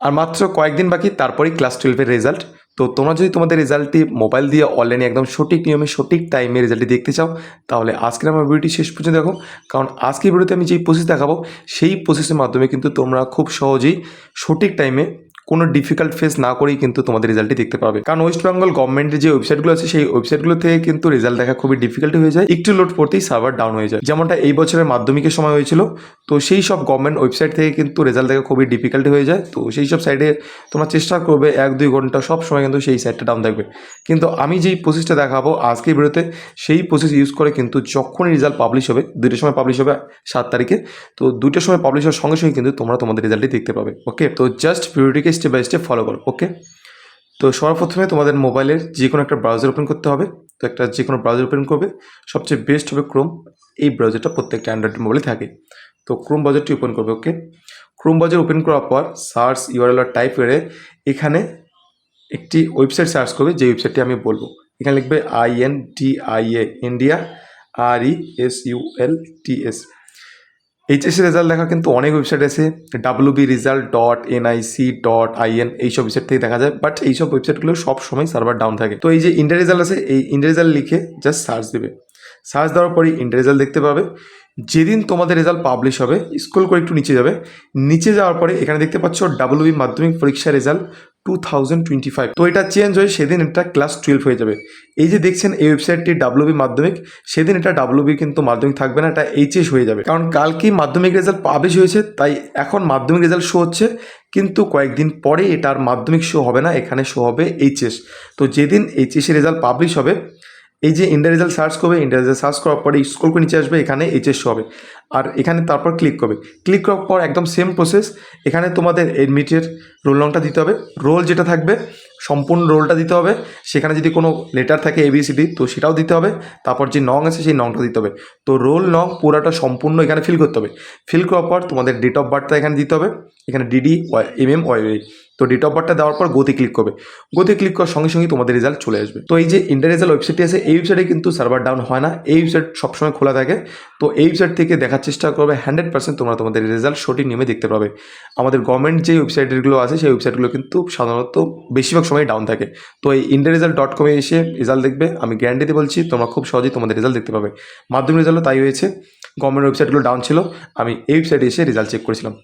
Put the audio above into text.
আর মাত্র কয়েকদিন বাকি, তারপরেই ক্লাস টুয়েলভের রেজাল্ট তো তোমরা যদি তোমাদের রেজাল্টটি মোবাইল দিয়ে অনলাইনে একদম সঠিক নিয়মে, সঠিক টাইমে রেজাল্টটি দেখতে চাও, তাহলে আজকের আমার ভিডিওটি শেষ পর্যন্ত দেখো। কারণ আজকের ভিডিওতে আমি যেই প্রসেস দেখাবো, সেই প্রসেসের মাধ্যমে কিন্তু তোমরা খুব সহজেই সঠিক টাইমে কোনো ডিফিকাল্ট ফেস না করেই কিন্তু তোমাদের রেজাল্টটি দেখতে পাবে। কারণ ওয়েস্ট বেঙ্গল গভর্নমেন্টের যে ওয়েবসাইটগুলো আছে, সেই ওয়েবসাইটগুলো থেকে কিন্তু রেজাল্ট দেখা খুবই ডিফিকাল্ট হয়ে যায়। একটু লোড পড়তেই সার্ভার ডাউন হয়ে যায়। যেমনটা এই বছরের মাধ্যমিকের সময় হয়েছিল। তো সেই সব গভর্নমেন্ট ওয়েবসাইট থেকে কিন্তু রেজাল্ট দেখা খুবই ডিফিকাল্ট হয়ে যায়। তো সেই সব সাইডে তোমরা চেষ্টা করবে এক, দুই ঘণ্টা সব সময় কিন্তু সেই সাইটটা ডাউন থাকবে কিন্তু আমি যেই প্রসেসটা দেখাবো আজকের ভিডিওতে, সেই প্রসেস ইউজ করে কিন্তু যখনই রেজাল্ট পাবলিশ হবে, দুইটার সময় পাবলিশ হবে সাত তারিখে, তো দুইটার সময় পাবলিশ হওয়ার সঙ্গে সঙ্গে কিন্তু তোমরা তোমাদের রেজাল্টটি দেখতে পাবে। ওকে তো জাস্ট ভিডিওটিকে স্টেপ বাই স্টেপ ফলো করো ওকে তো সর্বপ্রথমে তোমাদের মোবাইলের যে কোনো একটা ব্রাউজার ওপেন করতে হবে। তো একটা যে কোনো ব্রাউজার ওপেন করবে। সবচেয়ে বেস্ট হবে ক্রোম এই ব্রাউজারটা প্রত্যেকটা অ্যান্ড্রয়েড মোবাইলে থাকে। তো ক্রোম ব্রাউজারটি ওপেন করবে ওকে ক্রোম ব্রাউজার ওপেন করার পর সার্চ ইউআরএল আর টাইপ করে এখানে একটি ওয়েবসাইট সার্চ করবে, যে ওয়েবসাইটটি আমি বলব। এখানে লিখবে I N T I A India R E S U L T S HSC result দেখা কিন্তু অনেক ওয়েবসাইট আছে W B result dot NIC dot IN এইসব ওয়েবসাইট থেকে দেখা যায় বাট এইসব ওয়েবসাইটগুলো সব সময় সার্ভার ডাউন থাকে। তো এই যে ইন্ডিয়া রেজাল্ট আছে, এই ইন্ডিয়া রেজাল্ট লিখে জাস্ট সার্চ দেবে। সার্চ দেওয়ার পরেই ইন্ডিয়া রেজাল্ট দেখতে পাবে। যেদিন তোমাদের রেজাল্ট পাবলিশ হবে স্কুল করে একটু নিচে যাবে। নিচে যাওয়ার পরে এখানে দেখতে পাচ্ছ ডাব্লিউবি মাধ্যমিক পরীক্ষা result two thousand twenty five তো এটা চেঞ্জ হয়ে সেদিন এটা ক্লাস টুয়েলভ হয়ে যাবে। এই যে দেখছেন এই ওয়েবসাইটটি ডাব্লিউবি মাধ্যমিক, সেদিন এটা ডাব্লিউবি কিন্তু মাধ্যমিক থাকবে না, এটা এইচএস হয়ে যাবে। কারণ কালকেই মাধ্যমিক রেজাল্ট পাবলিশ হয়েছে, তাই এখন মাধ্যমিক রেজাল্ট শো হচ্ছে, কিন্তু কয়েকদিন পরে এটা আর মাধ্যমিক শো হবে না, এখানে শো হবে এইচএস তো যেদিন এইচএসের রেজাল্ট পাবলিশ হবে, এই যে ইন্ডিয়া রেজাল্ট সার্চ করবে ইন্ডিয়া রেজাল্ট সার্চ করার পরে স্কুল করে নিচে আসবে, এখানে এইচএস হবে। আর এখানে তারপর ক্লিক করবে। ক্লিক করার পর একদম সেম প্রসেস এখানে তোমাদের এডমিটের রোল নংটা দিতে হবে। রোল যেটা থাকবে, সম্পূর্ণ রোলটা দিতে হবে। সেখানে যদি কোনো লেটার থাকে এবিসিডি তো সেটাও দিতে হবে। তারপর যে নং আছে সেই নংটা দিতে হবে। তো রোল নং পুরাটা সম্পূর্ণ এখানে ফিল করতে হবে। ফিল করার পর তোমাদের ডেট অফ বার্থটা এখানে দিতে হবে। এখানে ডিডি এম এম ওয়াই তো ডেট অফ বার্থটা দেওয়ার পর গতি ক্লিক করবে। গতি ক্লিক করার সঙ্গে সঙ্গে তোমাদের রেজাল্ট চলে আসবে। তো এই যে রেজাল্ট ওয়েবসাইটটি আছে, এই ওয়েবসাইটে কিন্তু সার্ভার ডাউন হয় না। এই ওয়েবসাইট সবসময় খোলা থাকে। তো এই ওয়েবসাইট থেকে দেখার চেষ্টা করবে হান্ড্রেড পার্সেন্ট তোমরা তোমাদের রেজাল্ট সঠিক নিয়মে দেখতে পাবে। আমাদের গভর্নমেন্ট যে ওয়েবসাইটগুলো আছে, সেই ওয়েবসাইটগুলো কিন্তু সাধারণত বেশিরভাগ সময় ডাউন থাকে। তো এই ইন্ডিয়া রেজাল্ট ডট কমে এসে রেজাল্ট দেখবে। আমি গ্যারান্টিতে বলছি, তোমরা খুব সহজেই তোমাদের রেজাল্ট দেখতে পাবে। মাধ্যমিক রেজাল্টও তাই হয়েছে। গভর্নমেন্ট ওয়েবসাইটগুলো ডাউন ছিল। আমি এই ওয়েবসাইটে এসে রেজাল্ট চেক করেছিলাম।